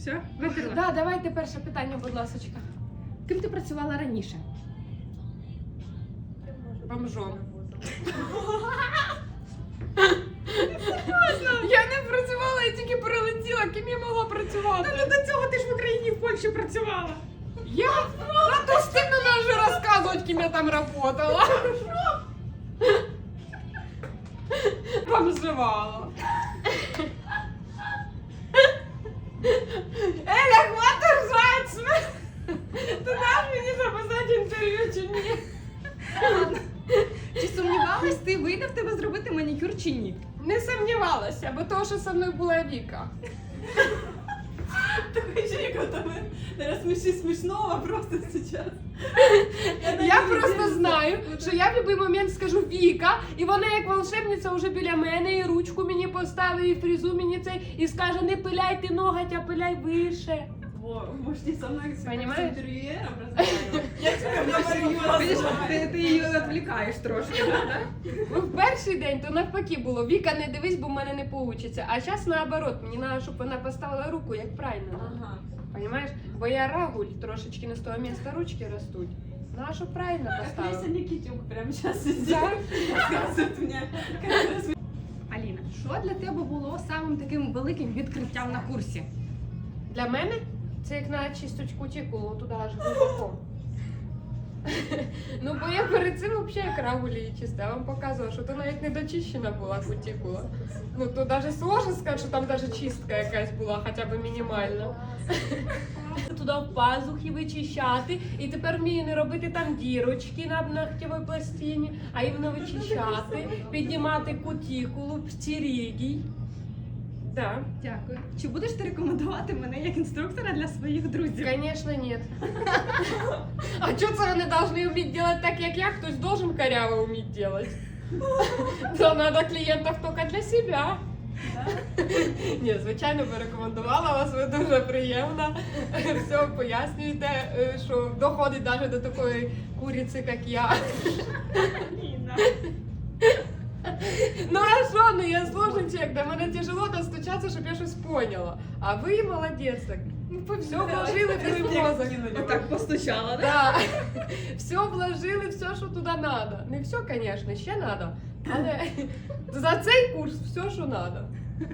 Все, витерла? Да, давайте перше питання, будь ласочка. Ким ти працювала раніше? Бомжом. Я не працювала, я тільки прилетіла, ким я могла працювати. Та ну до цього ти ж в Україні в Польщі працювала. Я? А то стыдно даже рассказывать, кем я там работала. Бомжевала. Еля, хватит ржать! Ти даш мені записати інтерв'ю чи ні? Чи сумнівалась ти, вийде в тебе зробити манікюр чи ні? Не сумнівалася, бо того, що со мною була Віка. Такой человек, вот там, наверное, смеши смешного просто сейчас. Я просто знаю, що я в будь-який момент скажу Віка, і вона як волшебниця вже біля мене, і ручку мені поставить, і фрізу мені цей, і скаже, не пиляй ти ноготь, а пиляй вище. Во, можете со мной Понимаешь? с интервьюером разговаривать. Я тебе Видиш, ти, ти її відволікаєш трошки, да? Ну, в перший день то навпаки було. Віка, не дивись, бо в мене не вийде. А зараз наоборот, мені треба, щоб вона поставила руку, як правильно. Ага. Понимаєш? Бо я рагуль, трошечки не з того місця ручки ростуть. Ну, а щоб Леся поставила. Никитюк прямо сейчас сидит. Да. Рассказывает мне, как раз Аліна, що для тебе було самим таким великим відкриттям на курсі? Для мене це як на чисточку тіку, туди аж глибоко. Ну, бо я перед цим взагалі її чистила. Я вам показувала, що то навіть не дочищена була кутікула. Ну, то навіть сложно сказати, що там навіть чистка якась була, хоча б мінімальна. Туди пазухи вичищати, і тепер вмію не робити там дірочки на ногтєвій пластині, а іменно вичищати, піднімати кутікулу, птерігій. Да. Дякую. Чи будеш ти рекомендувати мене як инструктора для своїх друзів? Конечно, нет. А что це вони должны уметь делать так, як я? Хтось должен коряво уметь делать. То надо клієнтів тільки для себе. Ні, звичайно, би рекомендувала вас, ви дуже приємна. Все пояснюєте, е, що доходить навіть до такої куриці, як я. Аліна. А ну я сложный человек, до мене тяжело достучаться, щоб я щось поняла. А ви молодець так. Ну, все вложили в свій мозок. Так постучала, да? Да. Все вложили, все, що туди надо. Не все, звісно, ще надо. Але за цей курс все, що надо.